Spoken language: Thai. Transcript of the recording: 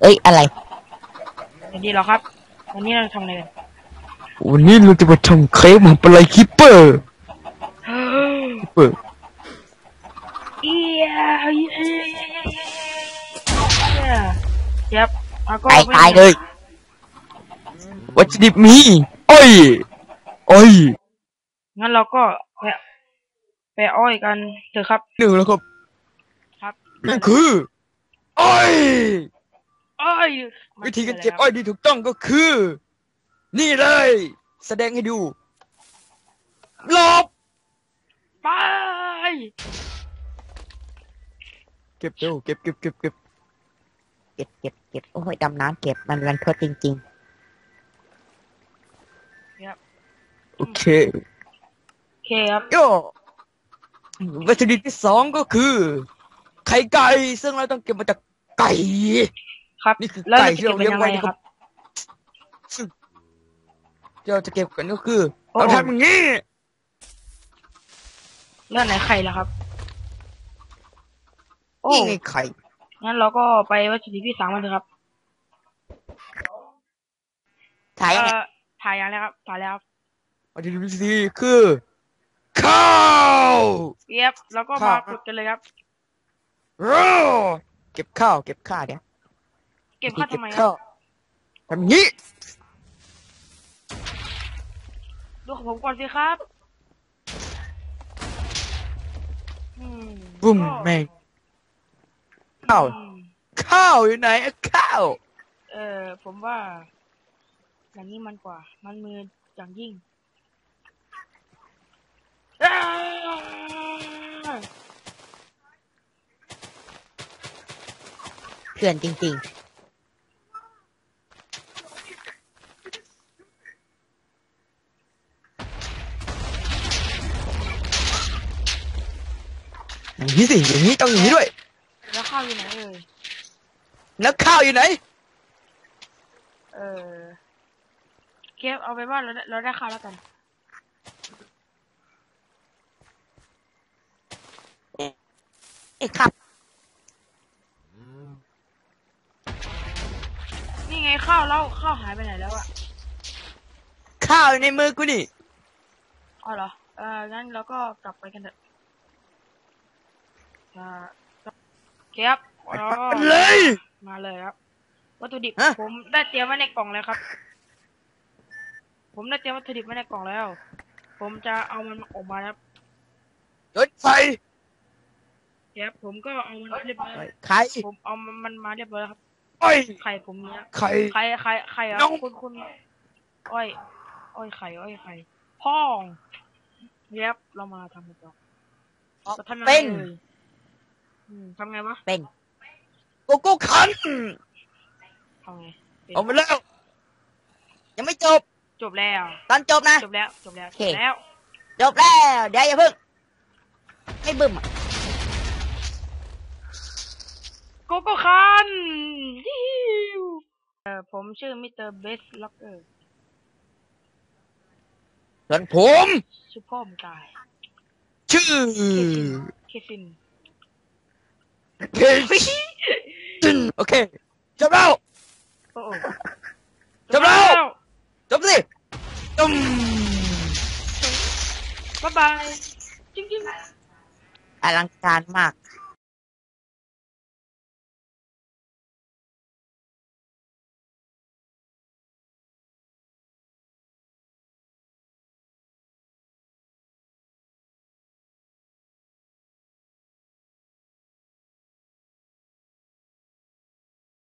เอ้ยอะไรสวัสดีเหรอครับ วันนี้เราทำอะไรกันวันนี้เราจะมาทำเครปหมาปลาไหลคิปเปอร์คิปเปอร์เอียเอียเอียเอียเอียเอียเอียเจ็บแล้วก็ตายตายเลยวัตถุดิบมีอ้อยอ้อยงั้นเราก็ไปไปอ้อยกันเถอะครับหนึ่งแล้วครับ ครับนั่นคือ อ้อยอ้อยวิธีการเก็บอ้อยที่ถูกต้องก็คือ นี่เลย แสดงให้ดูหลบไปเก็บเร็วเก็บเก็บเก็บเก็บเก็บเก็บเก็บโอ้ยดำน้ำเก็บมันรันทดจริงโอเคโอเคครับโย่วัตถุดิบที่สองก็คือ ไข่ไก่ ซึ่งเราต้องเก็บมาจากไก่ ครับนี่คือแล้วไก่เราจะที่เก็บเราเป็นเลี้ยงยังไว้ไงนะคครัรับบที่เราจะเก็บกันก็คือโอ้เราทำอย่างนี้เรื่องไหนไข่ล่ะครับโอ้นี่ไงไข่งั้นเราก็ไปวัตถุดิบที่สามกันเถอะครับๆถ่ายเอ่ยังไงอถ่ายยังแล้วครับถ่ายแล้วครับวัตถุดิบที่สี่คือข้าวเย็บแล้วก็ครัมาบขุดกันเลยครับโร่ เก็บข้าวเก็บข้าวเดี๋ยวเก็บข้าวทำไมคข้ารับวทำอย่างนี้ดูของผมก่อนสิครับอืมบุ้มก็แม่งข้าว อืมข้าวอยู่ไหนอะข้าว เออผมว่า อย่างนี้มันกว่า มันมืออย่างยิ่งอ้าว เขื่อนจริงอย่างนี้สิอย่างนี้ต้องอย่างนี้ด้วย แล้วข้าวอยู่ไหนเอ่ยแล้วข้าวอยู่ไหน เออ เก็บเอาไปว่าเราได้เราได้ข้าวแล้วกันๆเอ้ยครับ นี่ไงข้าว แล้วข้าวหายไปไหนแล้วอะข้าวอยู่ในมือกูนี่อ๋อเหรอเอองั้นเราก็กลับไปกันเถอะอ่าเก็บแล้วก็ไปเลยมาเลยครับ วัตถุดิบฮะ ผมได้เตรียมไว้ในกล่องแล้วครับ ผมได้เตรียมวัตถุดิบไว้ในกล่องแล้ว ผมจะเอามันออกมาครับรถไฟเก็บผมก็เอามันเรียบร้อยแล้วใครผมเอามันมันมาเรียบร้อยแล้วครับ อ้อยไข่ผมเนี้ยไข่ไข่ไข่ไข่อะน้องคุณคุณอ้อยอ้อยไข่อ้อยไข่พ่องเย็บเรามาทำกันต่อจะทำยังไงเป็นเอ่ยอืมทำไงวะเป็นโกโก้คันทำไงเป็นเอามาแล้ว ยังไม่จบ จบแล้ว ตอนจบนะ จบแล้ว จบแล้วโอเคจบแล้ว จบแล้ว เดี๋ยวอย่าเพิ่ง ให้บึ้มอะโกโก้คันฮิวเออผม ชื่อมิสเตอร์เบสล็อกเกอร์ส่วนผม ชื่อพ่อมตาย ชื่อเคซินเพจินโอเคจบแล้วโอ้โหจบแล้วจบสิตุ้มบ๊ายบายจริงๆอลังการมากอ